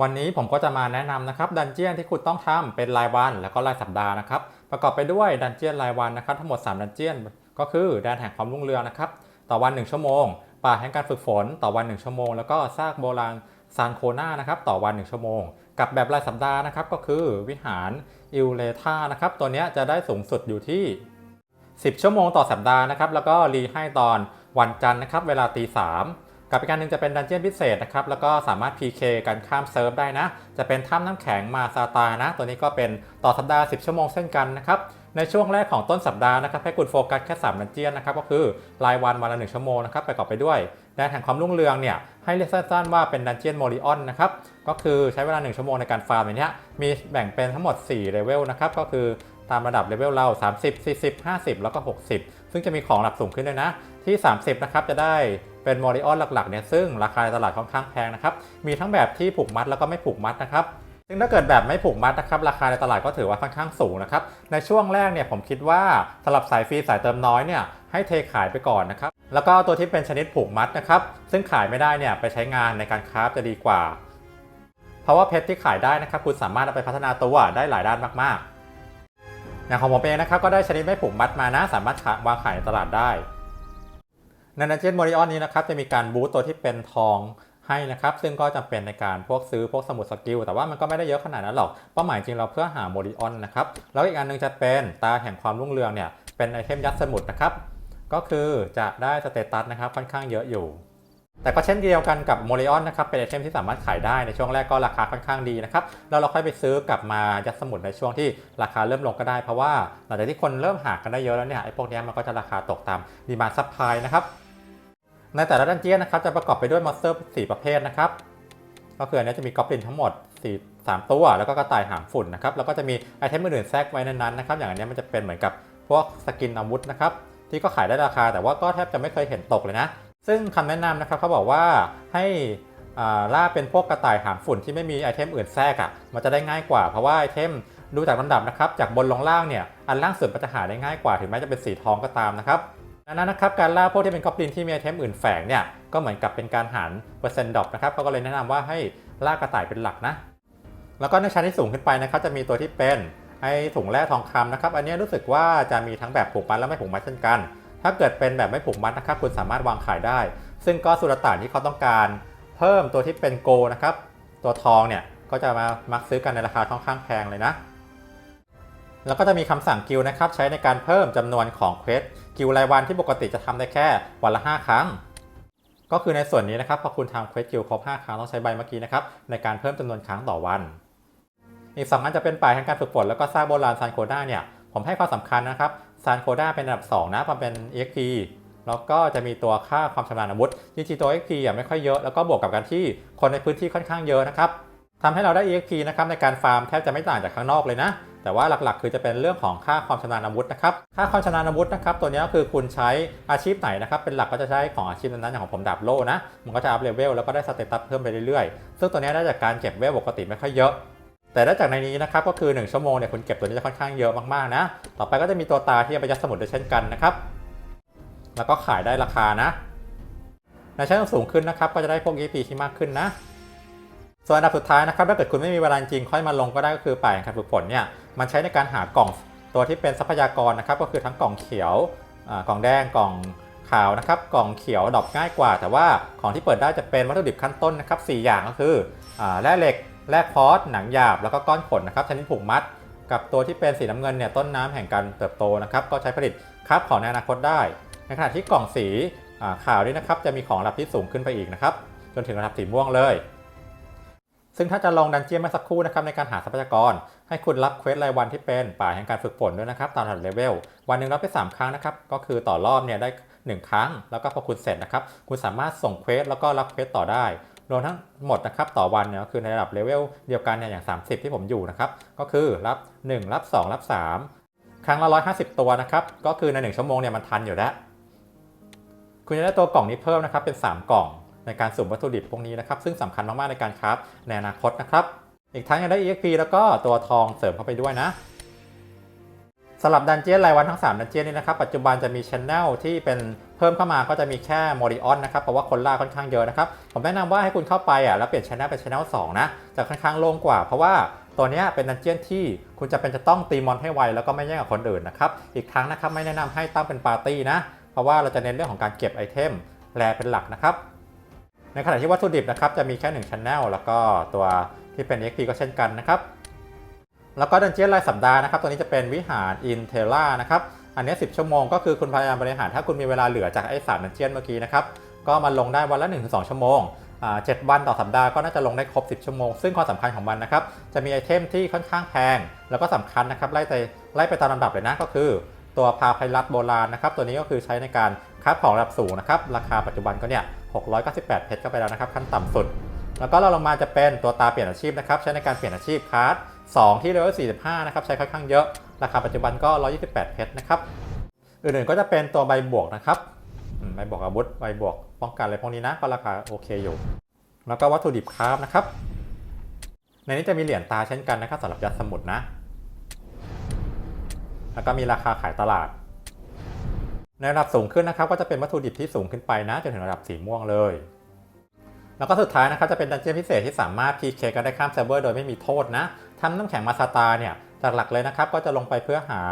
วันนี้ผมก็จะมาแนะนำนะครับดันเจียนที่คุณต้องทำเป็นรายวันแล้วก็รายสัปดาห์นะครับประกอบไปด้วยดันเจียนรายวันนะครับทั้งหมด 3 ดันเจียน ก็คือแดนแห่งความรุ่งเรืองนะครับต่อวัน 1 ชั่วโมง ป่าแห่งการฝึกฝนต่อวัน 1 ชั่วโมง แล้วก็ซากโบราณซานโคนานะครับต่อวัน 1 ชั่วโมง กับแบบรายสัปดาห์นะครับก็คือวิหารอิลเลธานะครับตัวนี้จะได้สูงสุดอยู่ที่ 10 ชั่วโมงต่อสัปดาห์นะครับแล้วก็รีให้ตอนวันจันทร์นะครับเวลาตีสาม กับอีกการหนึ่งจะเป็นดันเจียนพิเศษนะครับ แล้วก็สามารถ PK กันข้ามเซิร์ฟได้นะ จะเป็นถ้ำน้ำแข็งมาซาตานะ ตัวนี้ก็เป็นต่อสัปดาห์ 10 ชั่วโมงเช่นกันนะครับ ในช่วงแรกของต้นสัปดาห์นะครับ ให้คุณโฟกัสแค่3ดันเจียนนะครับ ก็คือรายวันวันละ 1 ชั่วโมงนะครับ ประกอบไปด้วยแดนแห่งความรุ่งเรืองเนี่ย ให้เรียกสั้นๆว่าเป็นดันเจียนโมริออนนะครับ ก็คือใช้เวลา 1 ชั่วโมงในการฟาร์มอย่างเนี้ยมีแบ่งเป็นทั้งหมด4เลเวลนะครับ ก็คือตามระดับเลเวลเรา 30 40 50 แล้วก็ 60 ซึ่งจะมีของระดับสูงขึ้นด้วยนะ ที่ 30 นะครับ จะได้ เป็นมอริออนหลักๆเนี่ยซึ่งราคาในตลาดค่อนข้างแพงนะครับ มีทั้งแบบที่ผูกมัดแล้วก็ไม่ผูกมัดนะครับซึ่งถ้าเกิดแบบไม่ผูกมัดนะครับราคาในตลาดก็ถือว่าค่อนข้างสูงนะครับในช่วงแรกเนี่ยผมคิดว่าสำหรับสายฟรีสายเติมน้อยเนี่ยให้เทขายไปก่อนนะครับแล้วก็ตัวที่เป็นชนิดผูกมัดนะครับซึ่งขายไม่ได้เนี่ยไปใช้งานในการคราฟจะดีกว่า เพราะว่าเพชรที่ขายได้นะครับคุณสามารถเอาไปพัฒนาตัวได้หลายด้านมากๆอย่างของผมเองนะครับก็ได้ชนิดไม่ผูกมัดมานะสามารถวางขายในตลาดได้ ในดันเจียนโมริออนนี้นะครับจะมีการบูตตัวที่เป็นทองให้นะครับ ซึ่งก็จำเป็นในการพวกซื้อพวกสมุดสกิล แต่ว่ามันก็ไม่ได้เยอะขนาดนั้นหรอก เป้าหมายจริงเราเพื่อหาโมริออนนะครับ แล้วอีกอันหนึงจะเป็นตาแห่งความรุ่งเรืองเนี่ย เป็นไอเทมยัดสมุดนะครับ ก็คือจะได้สเตตัสนะครับค่อนข้างเยอะอยู่ แต่ก็เช่นเดียวกันกับโมริออนนะครับ เป็นไอเทมที่สามารถขายได้ในช่วงแรกก็ราคาค่อนข้างดีนะครับ แล้วเราค่อยไปซื้อกลับมายัดสมุดในช่วงที่ราคาเริ่มลงก็ได้ เพราะว่าหลังจากที่คนเริ่มหากันได้เยอะแล้วเนี่ย ไอพวกนี้มันก็จะราคาตกตามดีมาซัพพลายนะครับ ในแต่ละดันเจียนนะครับจะประกอบไปด้วยมอนสเตอร์ 4 ประเภทนะครับ ก็คืออันนี้จะมีกอบลินทั้งหมด 4 3 ตัว แล้วก็กระต่ายหางฝุ่นนะครับ แล้วก็จะมีไอเทมอื่นๆแทรกไว้ในนั้นนะครับ อย่างอันนี้มันจะเป็นเหมือนกับพวกสกินอาวุธนะครับ ที่ก็ขายได้ราคา แต่ว่าก็แทบจะไม่เคยเห็นตกเลยนะ ซึ่งคำแนะนำนะครับเขาบอกว่าให้อ่าล่าเป็นพวกกระต่ายหางฝุ่นที่ไม่มีไอเทมอื่นแทรกอะ่ะ มันจะได้ง่ายกว่า เพราะว่าไอเทมดูจากลำดับนะครับ จากบนลงล่างเนี่ย อันล่างสุดมันจะหาได้ง่ายกว่า ถึงแม้จะเป็นสีทองก็ตามนะครับ ดังนั้นนะครับการล่าพวกที่เป็นกอบลินที่มีไอเทมอื่นแฝงเนี่ยก็เหมือนกับเป็นการหารเปอร์เซ็นต์ดรอปนะครับเขาก็เลยแนะนำว่าให้ล่ากระต่ายเป็นหลักนะ แล้วก็ในชั้นที่สูงขึ้นไปนะครับจะมีตัวที่เป็นไอถุงแร่ทองคำนะครับอันนี้รู้สึกว่าจะมีทั้งแบบผูกมัดและไม่ผูกมัดเช่นกัน ถ้าเกิดเป็นแบบไม่ผูกมัดนะครับคุณสามารถวางขายได้ ซึ่งก็สุรต่านที่เขาต้องการ เพิ่มตัวที่เป็นโกนะครับตัวทองเนี่ยก็จะมามักซื้อกันในราคาค่อนข้างแพงเลยนะแล้วก็จะมีคำสั่งกิลนะครับใช้ในการเพิ่มจำนวนของเควส กิลรายวันที่ปกติจะทำได้แค่วันละ 5 ครั้ง ก็คือในส่วนนี้นะครับพอคุณทำเควสกิลครบ 5 ครั้งต้องใช้ใบเมื่อกี้นะครับในการเพิ่มจำนวนครั้งต่อวัน อีกสองอันจะเป็นป่ายแห่งการฝึกฝนแล้วก็สร้างโบราณซานโคด้าเนี่ยผมให้ความสำคัญนะครับซานโคด้าเป็นอันดับ 2 นะมาเป็น EXP แล้วก็จะมีตัวค่าความชำนาญอาวุธจริงๆตัว EXP อะไม่ค่อยเยอะแล้วก็บวกกับการที่คนในพื้นที่ค่อนข้างเยอะนะครับทำให้เราได้ EXP นะครับในการฟาร์มแทบจะไม่ต่างจากข้างนอกเลยนะ แต่ว่าหลักๆ คือจะเป็นเรื่องของค่าความชำนาญอาวุธนะครับ ค่าความชำนาญอาวุธนะครับ ตัวนี้ก็คือคุณใช้อาชีพไหนนะครับ เป็นหลักก็จะใช้ของอาชีพนั้นๆอย่างของผมดาบโล่นะ มันก็จะอัพเลเวลแล้วก็ได้สเตตัสเพิ่มไปเรื่อยๆ ซึ่งตัวนี้ได้จากการเก็บเวลปกติไม่ค่อยเยอะ แต่ได้จากในนี้นะครับ ก็คือ 1 ชั่วโมงเนี่ยคุณเก็บตัวนี้จะค่อนข้างเยอะมากๆนะ ต่อไปก็จะมีตัวตาที่เอาไปยัดสมุดด้วยเช่นกันนะครับ แล้วก็ขายได้ราคานะ ในชั้นสูงขึ้นนะครับ ก็จะได้พวก EP ที่มากขึ้นนะส่วนอันดับสุดท้ายนะครับถ้าเกิดคุณไม่มีเวลาจริงค่อยมาลงก็ได้ก็คือป่ายการฝึกฝนเนี่ย มันใช้ในการหากล่องตัวที่เป็นทรัพยากรนะครับ ก็คือทั้งกล่องเขียวกล่องแดงกล่องขาวนะครับ กล่องเขียวดอปง่ายกว่า แต่ว่าของที่เปิดได้จะเป็นวัตถุดิบขั้นต้นนะครับ4อย่างก็คืออแร่เหล็กแร่พอสหนังหยาบแล้วก็ก้อนขนนะครับชนิดผูกมัด กับตัวที่เป็นสีน้ำเงินเนี่ยต้นน้ำแห่งการเติบโตนะครับ ก็ใช้ผลิตคราบของในอนาคตได้ ในขณะที่กล่องสีขาวนี่นะครับจะมีของระดับที่สูงขึ้นไปอีกนะครับจนถึงระดับสีม่วงเลย ซึ่งถ้าจะลองดันเจียนเมื่อสักครู่นะครับในการหาทรัพยากร ให้คุณรับเควสรายวันที่เป็นป่าแห่งการฝึกฝนด้วยนะครับตามระดับเลเวลวันหนึ่งรับไป 3 ครั้งนะครับก็คือต่อรอบเนี่ยได้ 1 ครั้ง แล้วก็พอคุณเสร็จนะครับคุณสามารถส่งเควสแล้วก็รับเควสต่อได้รวมทั้งหมดนะครับต่อวันเนี่ยคือในระดับเลเวลเดียวกันเนี่ยอย่าง 30 ที่ผมอยู่นะครับก็คือรับ 1 รับ 2 รับ 3 ครั้งละ 150 ตัวนะครับก็คือใน 1 ชั่วโมงเนี่ยมันทันอยู่แล้ว คุณจะได้ตัวกล่องนี้เพิ่มนะครับเป็น 3 กล่อง ในการสุ่มวัตถุดิบพวกนี้นะครับซึ่งสำคัญมากๆในการคราฟในอนาคตนะครับอีกทั้งยังได้ EXP แล้วก็ตัวทองเสริมเข้าไปด้วยนะสำหรับดันเจียนรายวันทั้ง 3 ดันเจียนนี้นะครับ ปัจจุบันจะมีช anel ที่เป็นเพิ่มเข้ามาก็จะมีแค่โมริออนนะครับ เพราะว่าคนล่าค่อนข้างเยอะนะครับ ผมแนะนำว่าให้คุณเข้าไปอะแล้วเปลี่ยนช anel เป็นช anel 2นะ จะค่อนข้างโล่งกว่า เพราะว่าตัวเนี้ยเป็นดันเจียนที่คุณจะเป็นจะต้องตีมอนให้ไวแล้วก็ไม่แย่งกับคนอื่นนะครับ อีกครั้งนะครับไม่แนะนำให้ตั้งเป็นปาร์ตี้นะ เพราะว่าเราจะเน้นเรื่องของการเก็บไอเทมแรเป็นหลักนะครับ ในขณะที่วัตถุดิบนะครับจะมีแค่1 Channel แล้วก็ตัวที่เป็น XP ก็เช่นกันนะครับ แล้วก็ดันเจี้ยนรายสัปดาห์นะครับ ตัวนี้จะเป็นวิหารอินเทล่านะครับ อันนี้ 10 ชั่วโมงก็คือคุณพยายามบริหารถ้าคุณมีเวลาเหลือจากไอ้สามดันเจี้ยนเมื่อกี้นะครับ ก็มาลงได้วันละ 1-2 ชั่วโมงอ่า7วันต่อสัปดาห์ก็น่าจะลงได้ครบ 10 ชั่วโมง ซึ่งความสำคัญของมันนะครับ จะมีไอเทมที่ค่อนข้างแพง แล้วก็สำคัญนะครับไล่ไปไล่ไปตามลำดับเลยนะก็คือ ตัวพาไพลัสโบราณนะครับตัวนี้ก็คือใช้ในการค้าของระดับสูงนะครับราคาปัจจุบันก็เนี่ย 698 เพชรก็ไปแล้วนะครับขั้นต่ำสุด แล้วก็เราลงมาจะเป็นตัวตาเปลี่ยนอาชีพนะครับใช้ในการเปลี่ยนอาชีพคาร์ด2ที่เลเวล45 นะครับใช้ค่อนข้างเยอะ ราคาปัจจุบันก็ 128 เพชรนะครับอื่นๆก็จะเป็นตัวใบบวกนะครับใบบวกอาวุธใบบวกป้องกันอะไรพวกนี้นะก็ราคาโอเคอยู่ แล้วก็วัตถุดิบคราฟนะครับในนี้จะมีเหรียญตาเช่นกันนะครับสำหรับยัดสมุดนะ แล้วก็มีราคาขายตลาด ในระดับสูงขึ้นนะครับก็จะเป็นวัตถุดิบที่สูงขึ้นไปนะจนถึงระดับสีม่วงเลย แล้วก็สุดท้ายนะครับจะเป็นดันเจี้ยนพิเศษที่สามารถ PK กันได้ข้ามเซิร์ฟเวอร์โดยไม่มีโทษนะทำน้ำแข็งมาสตาเนี่ยจากหลักเลยนะครับก็จะลงไปเพื่อหา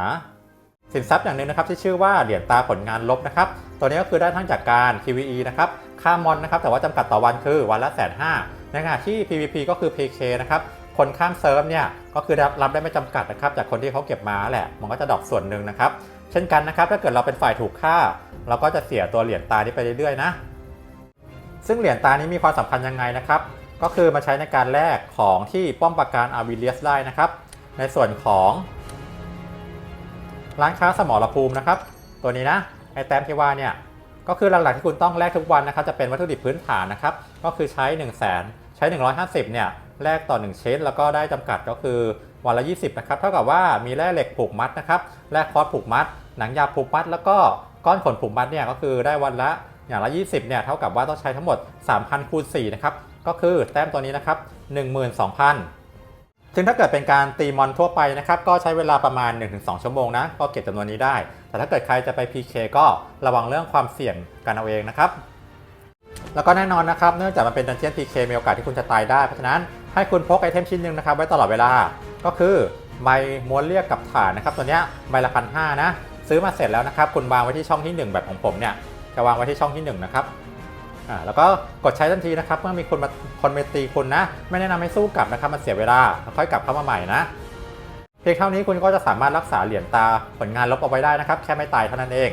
สินทรัพย์อย่างหนึ่งนะครับที่ชื่อว่าเหรียญตาผลงานลบนะครับตัวนี้ก็คือได้ทั้งจากการ PVE นะครับค่ามอนนะครับแต่ว่าจำกัดต่อวันคือวันละแสนห้าในขณะที่ PVP ก็คือ PK นะครับคนข้ามเซิร์ฟเนี่ยก็คือรับได้ไม่จำกัดนะครับจากคนที่เขาเก็บมาแหละมันก็จะดรอปส่วนหนึ่งนะครับ เช่นกันนะครับถ้าเกิดเราเป็นฝ่ายถูกฆ่า เราก็จะเสียตัวเหรียญตานี้ไปเรื่อยๆนะ ซึ่งเหรียญตานี้มีความสำคัญยังไงนะครับ ก็คือมาใช้ในการแลกของที่ป้อมปราการอาวิเลียสได้นะครับ ในส่วนของร้านค้าสมรภูมินะครับ ตัวนี้นะไอแต้มที่ว่าเนี่ยก็คือหลักๆที่คุณต้องแลกทุกวันนะครับจะเป็นวัตถุดิบพื้นฐานนะครับก็คือใช้ 1 0 0 0 0แสนใช้ 150เนี่ยแลกต่อ 1 เชนแล้วก็ได้จำกัดก็คือ วันละ 20 นะครับ เท่ากับว่ามีแร่เหล็กผูกมัดนะครับแร่คอร์สผูกมัด หนังยาผูกมัด แล้วก็ก้อนขนผูกมัดเนี่ยก็คือได้วันละอย่างละ 20 เนี่ย เท่ากับว่าต้องใช้ทั้งหมด 3,000 คูณ 4 นะครับ ก็คือแต้มตัวนี้นะครับ 12,000 ซึ่งถ้าเกิดเป็นการตีมอนทั่วไปนะครับ ก็ใช้เวลาประมาณ 1-2 ชั่วโมงนะ ก็เก็บจำนวนนี้ได้ แต่ถ้าเกิดใครจะไป PK ก็ระวังเรื่องความเสี่ยงกันเอาเองนะครับ แล้วก็แน่นอนนะครับ เนื่องจากมันเป็นดันเจียน PK มีโอกาสที่คุณจะตายได้ เพราะฉะนั้น ให้คุณพกไอเทมชิ้นหนึ่งนะครับไว้ตลอดเวลา ก็คือใบม้วนเรียกกับฐานนะครับ ตัวเนี้ยใบละพันห้านะ ซื้อมาเสร็จแล้วนะครับ คุณวางไว้ที่ช่องที่ 1 แบบของผมเนี่ย จะวางไว้ที่ช่องที่1นะครับอ่าแล้วก็กดใช้ทันทีนะครับ เมื่อมีคนมาคนมาตีคุณนะ ไม่แนะนำให้สู้กลับนะครับ มันเสียเวลาแล้วค่อยกลับเข้ามาใหม่นะ เพียงเท่านี้คุณก็จะสามารถรักษาเหรียญตาผลงานลบเอาไว้ได้นะครับ แค่ไม่ตายเท่านั้นเอง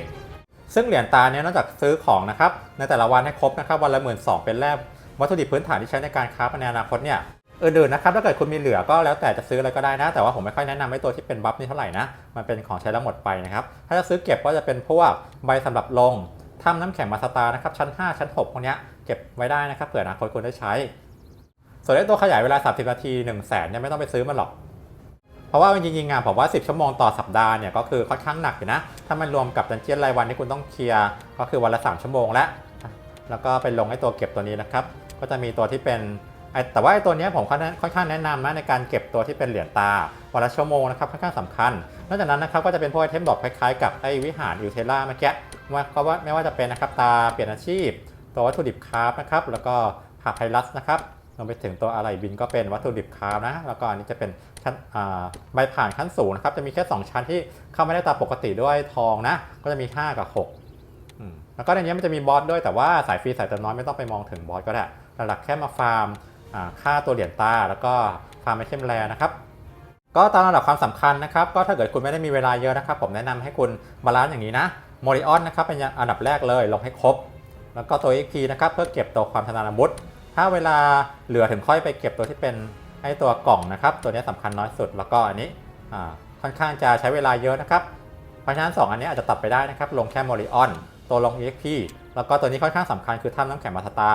ซึ่งเหรียญตาเนี้นอกจากซื้อของนะครับ ในแต่ละวันให้ครบนะครับ วันละหมื่นสองเป็นแรกวัตถุดิบพื้นฐานที่ใช้ในการค้าในอนาคตเนี่ย อื่นๆนะครับถ้าเกิดคุณมีเหลือก็แล้วแต่จะซื้ออะไรก็ได้นะ แต่ว่าผมไม่ค่อยแนะนำให้ตัวที่เป็นบัฟนี่เท่าไหร่นะ มันเป็นของใช้แล้วหมดไปนะครับ ถ้าจะซื้อเก็บก็จะเป็นพวกใบสำหรับลงถ้ำน้ำแข็งมาสตาร์นะครับชั้น 5 ชั้น6พวกเนี้ยเก็บไว้ได้นะครับเผื่ออนาคตคุณได้ใช้ ส่วนไอ้ตัวขยายเวลา 30 นาที 1 0 0 0 0แสนเนี่ยไม่ต้องไปซื้อมันหรอกเพราะว่าจริงๆงานผมว่า 10 ชั่วโมงต่อสัปดาห์เนี่ยก็คือค่อนข้างหนักอยู่นะ ถ้ามันรวมกับดันเจียนรายวันที่คุณต้องเคลียร์ก็คือวันละ 3 ชั่วโมงแล้วแล้วก็ไปลงไอ้ตัวเก็บตัวนี้นะครับก็จะมีตัวที่เป็น แต่ว่าไอ้ตัวนี้ผมค่อนข้างแนะนำนะในการเก็บตัวที่เป็นเหรียญตาวันละชั่วโมงนะครับค่อนข้างสำคัญ นอกจากนั้นนะครับก็จะเป็นพวกไอเทมดอปคล้ายๆกับไอวิหารอิวเทล่าเมื่อกี้ว่าก็ว่าไม่ว่าจะเป็นนะครับตาเปลี่ยนอาชีพ ตัววัตถุดิบคราฟนะครับแล้วก็ผาไพลัสนะครับรวมไปถึงตัวอะไหล่บินก็เป็นวัตถุดิบคราฟนะ แล้วก็อันนี้จะเป็นชั้นใบผ่านขั้นสูงนะครับ จะมีแค่ 2 ชั้นที่เข้าไม่ได้ตามปกติด้วยทองนะ ก็จะมี 5 กับ6แล้วก็ในนี้มันจะมีบอสด้วยแต่ว่าสายฟรีสายเติมน้อยไม่ต้องไปมองถึงบอสก็ได้หลักแค่มาฟาร์ม ค่าตัวเหรียญตา แล้วก็ฟาร์มไอเทมแรนะครับก็ตามระดับความสำคัญนะครับก็ถ้าเกิดคุณไม่ได้มีเวลาเยอะนะครับผมแนะนำให้คุณบาลานซ์อย่างนี้นะโมริออนนะครับเป็นอันดับแรกเลยลงให้ครบ แล้วก็ตัว XP นะครับเพื่อเก็บตัวความชำนาญอาวุธถ้าเวลาเหลือถึงค่อยไปเก็บตัวที่เป็นไอตัวกล่องนะครับ ตัวนี้สำคัญน้อยสุดแล้วก็อันนี้ค่อนข้างจะใช้เวลาเยอะนะครับเพราะฉะนั้น 2 อันนี้อาจจะตัดไปได้นะครับลงแค่โมริออนตัวลง EXP แล้วก็ตัวนี้ค่อนข้างสำคัญคือถ้ำน้ำแข็งมาสตา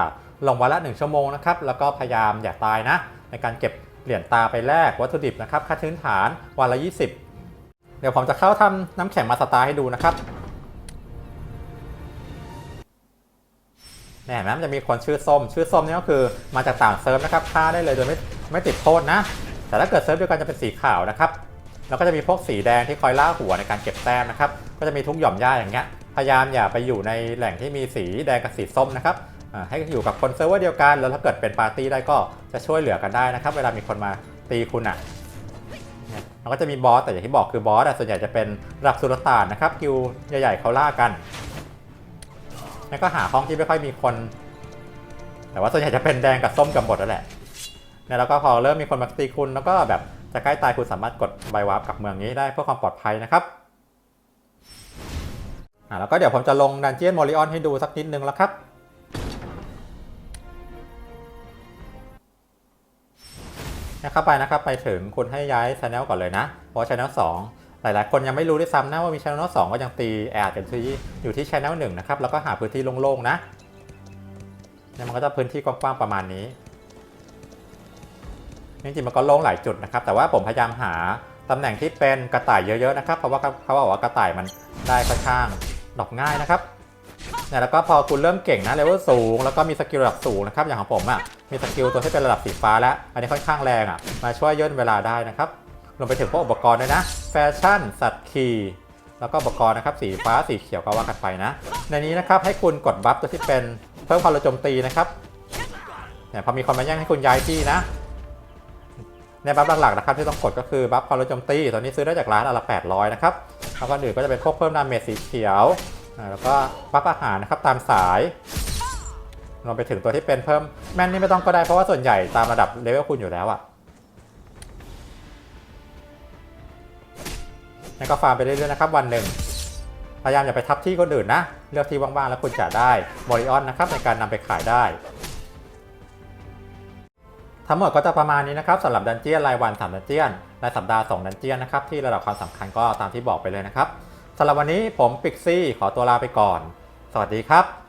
ลงวันละ 1 ชั่วโมงนะครับ แล้วก็พยายามอย่าตายนะ ในการเก็บเหรียญตาไปแลกวัตถุดิบนะครับค่าพื้นฐานวันละ 20 เดี๋ยวผมจะเข้าทำน้ำแข็งมาสตาร์ให้ดูนะครับเนี่ยเห็นไหมมันจะมีคนชื่อส้ม ชื่อส้มนี่ก็คือมาจากต่างเซิร์ฟนะครับฆ่าได้เลยโดยไม่ไม่ติดโทษนะ แต่ถ้าเกิดเซิร์ฟเดียวกันจะเป็นสีขาวนะครับ แล้วก็จะมีพวกสีแดงที่คอยล่าหัวในการเก็บแต้มนะครับ ก็จะมีทุกหย่อมหญ้าอย่างเงี้ย พยายามอย่าไปอยู่ในแหล่งที่มีสีแดงกับสีส้มนะครับ ให้อยู่กับคนเซิร์ฟเวอร์เดียวกัน แล้วถ้าเกิดเป็นปาร์ตี้ได้ก็จะช่วยเหลือกันได้นะครับ เวลามีคนมาตีคุณอะเนี่ยมันก็จะมีบอสแต่อย่างที่บอกคือบอสส่วนใหญ่จะเป็นระดับสุลต่านนะครับกิวใหญ่ๆเขาล่ากันแล้วก็หาห้องที่ไม่ค่อยมีคน แต่ว่าส่วนใหญ่จะเป็นแดงกับส้มกับหมดแล้วแหละเนี่ยแล้วก็พอเริ่มมีคนมาตีคุณแล้วก็แบบจะใกล้ตายคุณสามารถกดใบวาร์ปกับเมืองนี้ได้เพื่อความปลอดภัยนะครับอ่าแล้วก็เดี๋ยวผมจะลงดันเจียนมอริออนให้ดูสักนิดนึงแล้วครับ นะครับไปนะครับไปถึงคุณให้ย้ายช anel ก่อนเลยนะ เพราะช anel 2 หลาย ๆ คนยังไม่รู้ด้วยซ้ำนะว่ามีช anel 2 ก็ยังตีแอดกันที่อยู่ที่ช anel 1นะครับแล้วก็หาพื้นที่โล่งๆนะเนี่ยมันก็จะพื้นที่กว้างๆประมาณนี้จริงๆมันก็โล่งหลายจุดนะครับ แต่ว่าผมพยายามหาตำแหน่งที่เป็นกระต่ายเยอะๆนะครับ เพราะว่าเขาบอกว่ากระต่ายมันได้ค่อนข้างดอกง่ายนะครับ เนี่ยแล้วก็พอคุณเริ่มเก่งนะเลเวลสูง แล้วก็มีสกิลระดับสูงนะครับอย่างของผมอะมีสกิลตัวที่เป็นระดับสีฟ้าแล้ว อันนี้ค่อนข้างแรงอะมาช่วยย่นเวลาได้นะครับรวมไปถึงพวกอุปกรณ์ด้วยนะ แฟชั่น สัตว์ขี่แล้วก็อุปกรณ์นะครับสีฟ้าสีเขียวก็ว่ากันไปนะ ในนี้นะครับให้คุณกดบัฟตัวที่เป็นเพิ่มความเร็วโจมตีนะครับเนี่ยพอมีคนมาแย่งให้คุณย้ายที่นะในบัฟหลักๆนะครับที่ต้องกดก็คือบัฟความเร็วโจมตีตัวนี้ซื้อได้จากร้านอนละ800นะครับแล้วก็อื่นก็จะเป็นพวกเพิ่มดาเมจสีเขียว แล้วก็บัฟอาหารนะครับตามสายรวมไปถึงตัวที่เป็นเพิ่มแม่นนี่ไม่ต้องก็ได้เพราะว่าส่วนใหญ่ตามระดับเลเวลคุณอยู่แล้วอะนั่นก็ฟาร์มไปเรื่อยๆนะครับวันหนึ่งพยายามอย่าไปทับที่คนอื่นนะ เลือกที่ว่างๆแล้วคุณจะได้บริออนนะครับในการนำไปขายได้ ทั้งหมดก็จะประมาณนี้นะครับสำหรับดันเจียนรายวัน3ดันเจียนรายสัปดาห์2ดันเจียนนะครับที่ระดับความสำคัญก็ตามที่บอกไปเลยนะครับ สำหรับวันนี้ผมปิกซี่ขอตัวลาไปก่อน สวัสดีครับ